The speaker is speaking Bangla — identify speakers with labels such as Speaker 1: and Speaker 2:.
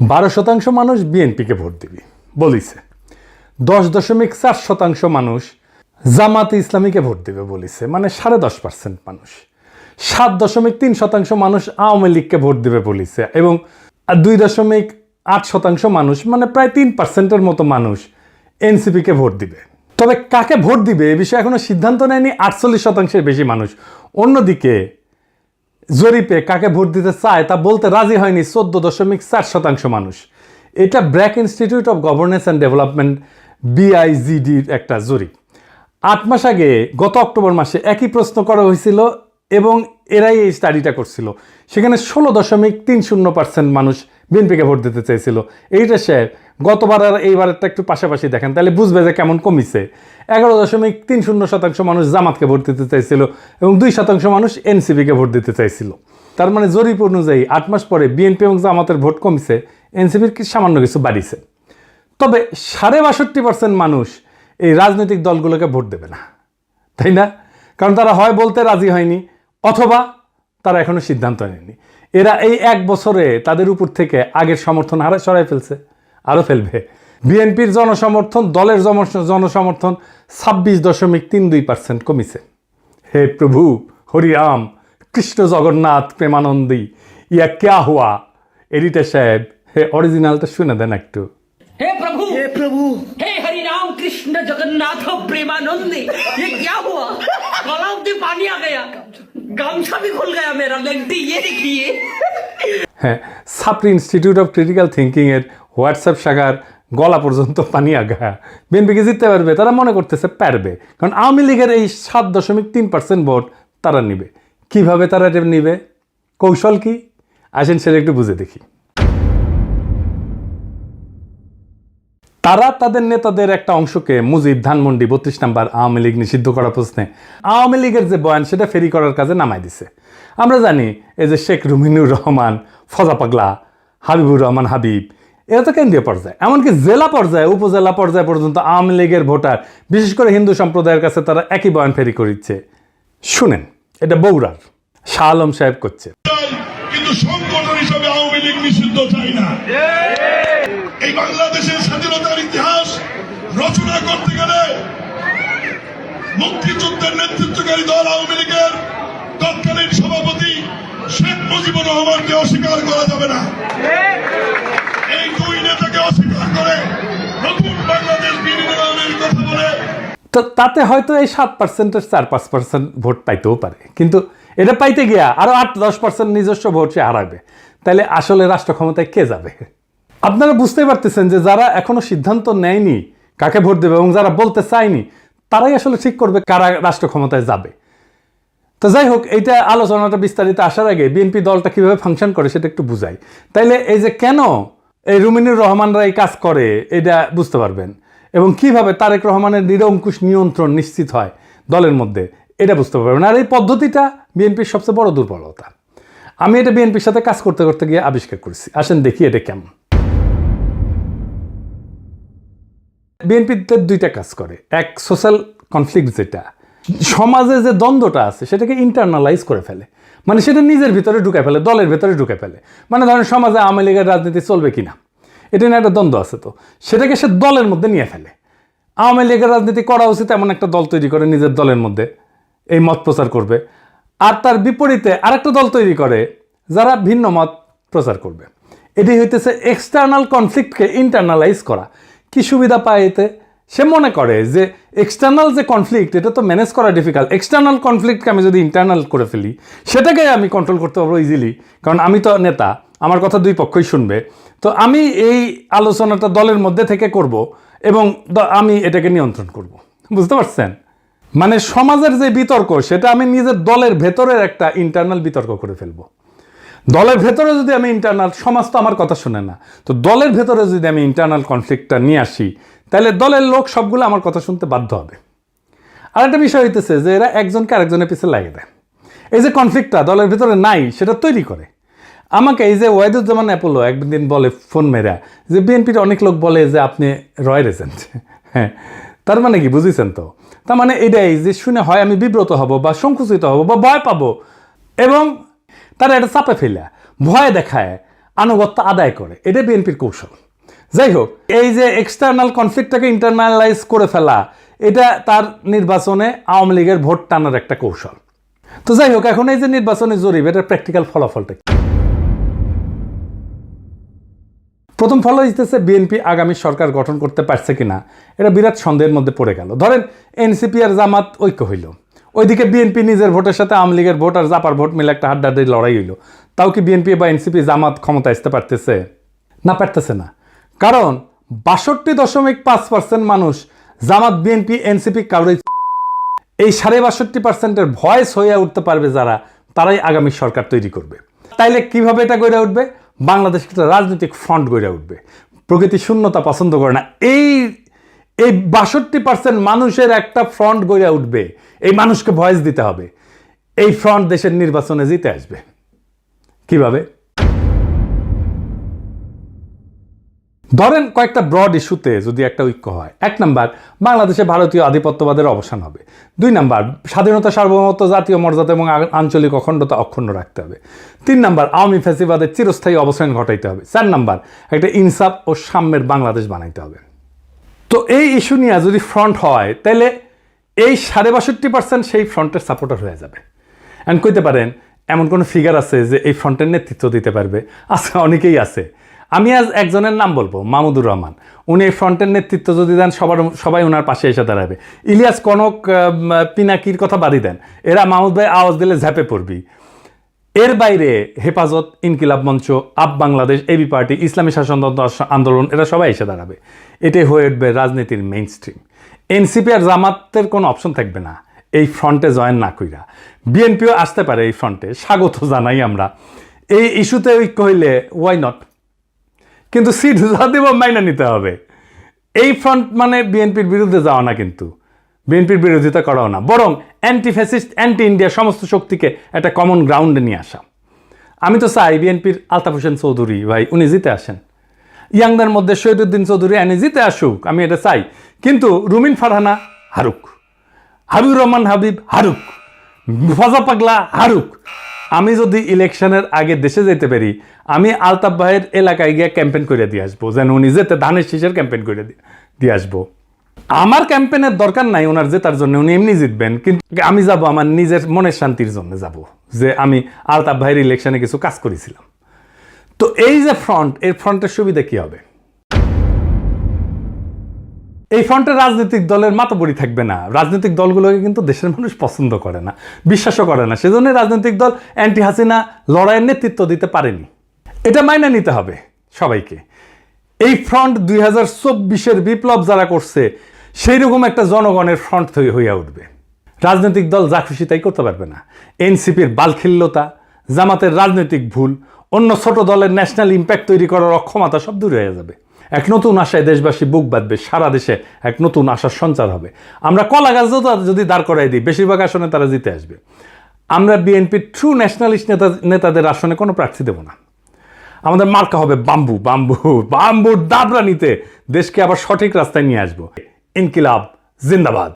Speaker 1: বারো শতাংশ মানুষ বিএনপিকে ভোট দিবি, বলিছে। দশ দশমিক চার শতাংশ মানুষ জামাতে ইসলামীকে ভোট দিবে বলিছে মানে সাড়ে দশ পার্সেন্ট মানুষ। সাত দশমিক তিন শতাংশ মানুষ আওয়ামী লীগকে ভোট দিবে বলিছে এবং দুই দশমিক আট শতাংশ মানুষ মানে প্রায় তিন পার্সেন্টের মতো মানুষ এনসিপিকে ভোট দিবে। তবে কাকে ভোট দিবে এ বিষয়ে এখনও সিদ্ধান্ত নেয়নি আটচল্লিশ শতাংশের বেশি মানুষ। অন্যদিকে জরিপে কাকে ভোট দিতে চায় তা বলতে রাজি হয়নি চোদ্দ দশমিক চার শতাংশ মানুষ। এটা BRAC Institute of Governance and Development বিআইজিডির একটা জরিপ। আট মাস আগে গত অক্টোবর মাসে একই প্রশ্ন করা হয়েছিল এবং এরাই এই স্টাডিটা করছিল। সেখানে ষোলো দশমিক তিন শূন্য পার্সেন্ট মানুষ বিএনপিকে ভোট দিতে চাইছিল। এইটা স্যার গতবার আর এইবারেরটা একটু পাশাপাশি দেখেন, তাহলে বুঝবে যে কেমন কমিছে। এগারো দশমিক তিন শূন্য শতাংশ মানুষ জামাতকে ভোট দিতে চাইছিল এবং দুই শতাংশ মানুষ এনসিপিকে ভোট দিতে চাইছিল। তার মানে জরিপ অনুযায়ী আট মাস পরে বিএনপি এবং জামাতের ভোট কমিছে, এনসিপির কি সামান্য কিছু বাড়িছে। তবে সাড়ে বাষট্টি পার্সেন্ট মানুষ এই রাজনৈতিক দলগুলোকে ভোট দেবে না, তাই না? কারণ তারা হয় বলতে রাজি হয়নি, অথবা তারা এখনও সিদ্ধান্ত নেয়নি। এরা এই এক বছরে তাদের উপর থেকে আগের সমর্থন হারা সরাই ফেলছে। আরও ফেলবে বিএনপির জনসমর্থন দলের জম- জনসমর্থন ছাব্বিশ দশমিক তিন দুই পার্সেন্ট কমিছে হে প্রভু হরিরাম কৃষ্ণ জগন্নাথ প্রেমানন্দী ইয়া ক্যা হুয়া এডিটার সাহেব হে অরিজিনালটা শুনে দেন একটু
Speaker 2: हे प्रभु
Speaker 3: हे प्रभु
Speaker 2: हे हरि राम कृष्ण जगन्नाथ प्रेमानंदी ये क्या हुआ गला में पानी आ गया गमछा भी खुल गया मेरा लेंटी ये देखिए
Speaker 1: হ্যাঁ সাপ্রি ইনস্টিটিউট অফ ক্রিটিক্যাল থিঙ্কিংয়ের হোয়াটসঅ্যাপ শাখার গলা পর্যন্ত পানি আগা বিএনপিকে জিততে পারবে, তারা মনে করতেছে পারবে। কারণ আওয়ামী লীগের এই সাত দশমিক তিন পার্সেন্ট ভোট তারা নিবে। কীভাবে তারা এটা নিবে? কৌশল কি? আসেন সেটা একটু বুঝে দেখি। তারা তাদের নেতাদের একটা অংশকে মুজিব ধানমন্ডি বত্রিশ নাম্বার আওয়ামী লীগ নিষিদ্ধ করা প্রশ্নে আওয়ামী লীগের যে বয়ান, সেটা ফেরি করার কাজে নামাই দিছে। আমরা জানি, এই যে শেখ রুমিনুর রহমান, ফজা পাগলা, হাবিবুর রহমান হাবিব এরা তো কেন্দ্রীয় পর্যায়ে। এমনকি জেলা পর্যায়ে, উপজেলা পর্যায়ে পর্যন্ত আওয়ামী লীগের ভোটার, বিশেষ করে হিন্দু সম্প্রদায়ের কাছে তারা একই বয়ান ফেরি করিচ্ছে। শুনেন, এটা বৌরার শাহ আলম সাহেব করছে।
Speaker 4: কিন্তু সংগঠন হিসাবে আওয়ামী লীগ নিষিদ্ধ চাই না। এই বাংলাদেশের স্বাধীনতার ইতিহাস রচনা করতে গেলে মুক্তিযুদ্ধের নেতৃত্বকারী দল আওয়ামী লীগের তৎকালীন সভাপতি শেখ মুজিবুর রহমানকে অস্বীকার করা যাবে না।
Speaker 1: তো তাতে হয়তো এই সাত পার্সেন্টের চার পাঁচ পার্সেন্ট ভোট পাইতেও পারে। কিন্তু এটা পাইতে গিয়া আরও আট দশ পার্সেন্ট নিজস্ব ভোট সে হারাবে। তাহলে আসলে রাষ্ট্র ক্ষমতায় কে যাবে? আপনারা বুঝতে পারতেছেন যে যারা এখনও সিদ্ধান্ত নেয়নি কাকে ভোট দেবে এবং যারা বলতে চায়নি, তারাই আসলে ঠিক করবে কারা রাষ্ট্র ক্ষমতায় যাবে। তো যাই হোক, এইটা আলোচনাটা বিস্তারিত আসার আগে বিএনপি দলটা কীভাবে ফাংশন করে সেটা একটু বুঝাই। তাইলে এই যে কেন এই রুমিনুর রহমানরা এই কাজ করে, এটা বুঝতে পারবেন। এবং কীভাবে তারেক রহমানের নিরঙ্কুশ নিয়ন্ত্রণ নিশ্চিত হয় দলের মধ্যে, এটা বুঝতে পারবেন। আর এই পদ্ধতিটা বিএনপির সবচেয়ে বড় দুর্বলতা। আমি এটা বিএনপির সাথে কাজ করতে করতে গিয়ে আবিষ্কার করেছি। আসেন দেখি এটা কেমন। বিএনপিতে দুইটা কাজ করে। এক সোশ্যাল কনফ্লিক্ট যেটা। সমাজে যে দ্বন্দ্বটা আছে, সেটাকে ইন্টারনালাইজ করে ফেলে। মানে সেটা নিজের ভিতরে ঢুকে ফেলে, দলের ভিতরে ঢুকে ফেলে। মানে ধরেন সমাজে আওয়ামী লীগের রাজনীতি চলবে কিনা? এটা নিয়ে একটা দ্বন্দ্ব আছে তো। সেটাকে সে দলের মধ্যে নিয়ে ফেলে। আওয়ামী লীগের রাজনীতি করা উচিত এমন একটা দল তৈরি করে নিজের দলের মধ্যে, এই মত প্রচার করবে। আর তার বিপরীতে আরেকটা দল তৈরি করে, যারা ভিন্ন মত প্রচার করবে। এটি হইতেছে এক্সটার্নাল কনফ্লিক্টকে ইন্টারনালাইজ করা। কি সুবিধা পায় এতে? সে মনে করে যে এক্সটার্নাল যে কনফ্লিক্ট এটা তো ম্যানেজ করা ডিফিকাল্ট এক্সটার্নাল কনফ্লিক্টকে আমি যদি ইন্টারনাল করে ফেলি, সেটাকে আমি কন্ট্রোল করতে পারব ইজিলি কারণ আমি তো নেতা, আমার কথা দুই পক্ষই শুনবে। তো আমি এই আলোচনাটা দলের মধ্যে থেকে করব এবং আমি এটাকে নিয়ন্ত্রণ করব। বুঝতে পারছেন? মানে সমাজের যে বিতর্ক, সেটা আমি নিজের দলের ভেতরের একটা ইন্টারনাল বিতর্ক করে ফেলব। দলের ভেতরে যদি আমি ইন্টারনাল সমাজ তো আমার কথা শুনে না। তো দলের ভেতরে যদি আমি ইন্টারনাল কনফ্লিক্টটা নিয়ে আসি তাহলে দলের লোক সবগুলো আমার কথা শুনতে বাধ্য হবে। আর একটা বিষয় হইতেছে যে এরা একজনকে আরেকজনের পিছিয়ে লাগিয়ে দেয়। এই যে কনফ্লিক্টটা দলের ভিতরে নাই, সেটা তৈরি করে। আমাকে এই যে ওয়াইদুজ্জামান অ্যাপোলো একদিন বলে ফোন মেরা যে, বিএনপির অনেক লোক বলে যে আপনি রয়ের এজেন্ট। হ্যাঁ তার মানে কি বুঝেছেন তো? তার মানে এটাই যে শুনে হয় আমি বিব্রত হব বা সংকুচিত হব বা ভয় পাবো এবং তারা এটা চাপে ফেলা, ভয় দেখায়, আনুগত্য আদায় করে। এটা বিএনপির কৌশল। যাই হোক এই যে এক্সটার্নাল কনফ্লিক্টটাকে ইন্টারনালাইজ করে ফেলা, এটা তার নির্বাচনে আওয়ামী লীগের ভোট টানার একটা কৌশল। তো যাই হোক এখন এই যে নির্বাচনী জরিপ, এটার প্র্যাকটিক্যাল ফলাফলটা? প্রথম ফল হইতেছে, বিএনপি আগামী সরকার গঠন করতে পারছে কিনা, এটা বিরাট সন্দেহের মধ্যে পড়ে গেল। ধরেন, এনসিপি আর জামাত ঐক্য হইল। ওইদিকে বিএনপি নিজের ভোটের সাথে আওয়ামী লীগের ভোট আর জাপার ভোট মিলে একটা হাড্ডাহাড্ডি লড়াই হইল। তাও কি বিএনপি বা এনসিপি জামাত ক্ষমতা আসতে পারতেছে? না পারতেছে না। কারণ বাষট্টি দশমিক পাঁচ পার্সেন্ট মানুষ জামাত, বিএনপি, এনসিপি কাউরে এই সাড়ে বাষট্টি পার্সেন্টের ভয়েস হয়ে উঠতে পারবে যারা, তারাই আগামী সরকার তৈরি করবে। তাইলে কীভাবে এটা গড়ে উঠবে? বাংলাদেশ একটা রাজনৈতিক ফ্রন্ট গড়ে উঠবে। প্রকৃতি শূন্যতা পছন্দ করে না। এই এই বাষট্টি পার্সেন্ট মানুষের একটা ফ্রন্ট গড়ে উঠবে, এই মানুষকে ভয়েস দিতে হবে। এই ফ্রন্ট দেশের নির্বাচনে জিতে আসবে। কীভাবে? ধরেন কয়েকটা ব্রড ইস্যুতে যদি একটা ঐক্য হয়। এক নাম্বার, বাংলাদেশে ভারতীয় আধিপত্যবাদের অবসান হবে। দুই নাম্বার, স্বাধীনতা সার্বভৌমত্ব, জাতীয় মর্যাদা এবং আঞ্চলিক অখণ্ডতা অক্ষুণ্ণ রাখতে হবে। তিন নাম্বার, আওয়ামী ফ্যাসিবাদের চিরস্থায়ী অবসান ঘটাইতে হবে। চার নাম্বার, একটা ইনসাফ ও সাম্যের বাংলাদেশ বানাইতে হবে। তো এই ইস্যু নিয়ে যদি ফ্রন্ট হয়, তাহলে এই সাড়ে বাষট্টি পার্সেন্ট সেই ফ্রন্টের সাপোর্টার হয়ে যাবে। অ্যান্ড কইতে পারেন, এমন কোনো ফিগার আছে যে এই ফ্রন্টের নেতৃত্ব দিতে পারবে? আছে অনেকেই আছে। আমি আজ একজনের নাম বলব মামুদুর রহমান। উনি ফ্রন্টের নেতৃত্ব যদি দেন, সবার, সবাই ওনার পাশে এসে দাঁড়াবে। ইলিয়াস কনক পিনাকির কথা বাদই দেন। এরা মাহমুদ ভাই আওয়াজ দিলে ঝাঁপে পড়বি। এর বাইরে হেফাজত, ইনকিলাব মঞ্চ, আপ বাংলাদেশ, এবি পার্টি, ইসলামী শাসনতন্ত্র আন্দোলন, এরা সবাই এসে দাঁড়াবে। এটাই হয়ে উঠবে রাজনীতির মেইন স্ট্রিম এনসিপি আর জামাতের কোনো অপশন থাকবে না। এই ফ্রন্টে জয়েন না কইরা। বিএনপিও আসতে পারে এই ফ্রন্টে, স্বাগত জানাই আমরা। এই ইস্যুতে ঐক্য হইলে ওয়াই নট কিন্তু সিট যা দেব মাইনা নিতে হবে। এই ফ্রন্ট মানে বিএনপির বিরুদ্ধে যাওয়া না কিন্তু। বিএনপির বিরোধিতা করাও না। বরং অ্যান্টি ফ্যাসিস্ট অ্যান্টি ইন্ডিয়া সমস্ত শক্তিকে একটা কমন গ্রাউন্ডে নিয়ে আসা। আমি তো চাই বিএনপির আলতাফ হোসেন চৌধুরী, ভাই, উনি জিতে আসেন। ইয়াংদের মধ্যে শহীদুদ্দিন চৌধুরী এনে জিতে আসুক, আমি এটা চাই। কিন্তু রুমিন ফারহানা, হারুক। হাবিবুর রহমান হাবিব, হারুক। ফজা পাগলা, হারুক। আমি যদি ইলেকশনের আগে দেশে যেতে পারি, আমি আলতাফ ভাইয়ের এলাকায় গিয়ে ক্যাম্পেন করে দিয়ে আসব, যেন উনি যেতে ধানের শীষের ক্যাম্পেন করে দিয়ে- আসব। আমার ক্যাম্পেনের দরকার নাই ওনার জেতার জন্য, উনি এমনি জিতবেন, কিন্তু আমি যাব আমার নিজের মনের শান্তির জন্য যাব, যে আমি আলতাফ ভাইয়ের ইলেকশনে কিছু কাজ করেছিলাম। তো এই যে ফ্রন্ট এই ফ্রন্টের সুবিধা কি হবে? এই ফ্রন্টে রাজনৈতিক দলের মাতবরি থাকবে না। রাজনৈতিক দলগুলোকে কিন্তু দেশের মানুষ পছন্দ করে না, বিশ্বাসও করে না। সেজন্য রাজনৈতিক দল অ্যান্টি হাসিনা লড়াইয়ের নেতৃত্ব দিতে পারেনি। এটা মাইনে নিতে হবে সবাইকে। এই ফ্রন্ট দুই হাজার চব্বিশের বিপ্লব যারা করছে সেই রকম একটা জনগণের ফ্রন্ট হইয়া উঠবে। রাজনৈতিক দল যা খুশি তাই করতে পারবে না। এনসিপির বালখিল্যতা, জামাতের রাজনৈতিক ভুল, অন্য ছোট দলের ন্যাশনাল ইম্প্যাক্ট তৈরি করার অক্ষমতা সব দূরে হয়ে যাবে। এক নতুন আশায় দেশবাসী বুক বাঁধবে, সারা দেশে এক নতুন আশার সঞ্চার হবে। আমরা কলা গাছ যদি দাঁড় করাই দিই, বেশিরভাগ আসনে তারা জিতে আসবে। আমরা বিএনপির ট্রু ন্যাশনালিস্ট নেতা, নেতাদের আসনে কোনো প্রার্থী দেব না। আমাদের মার্কা হবে বাম্বু বাম্বু, বাম্বুর দাবরা নিতে দেশকে আবার সঠিক রাস্তায় নিয়ে আসব। ইনকিলাব, জিন্দাবাদ।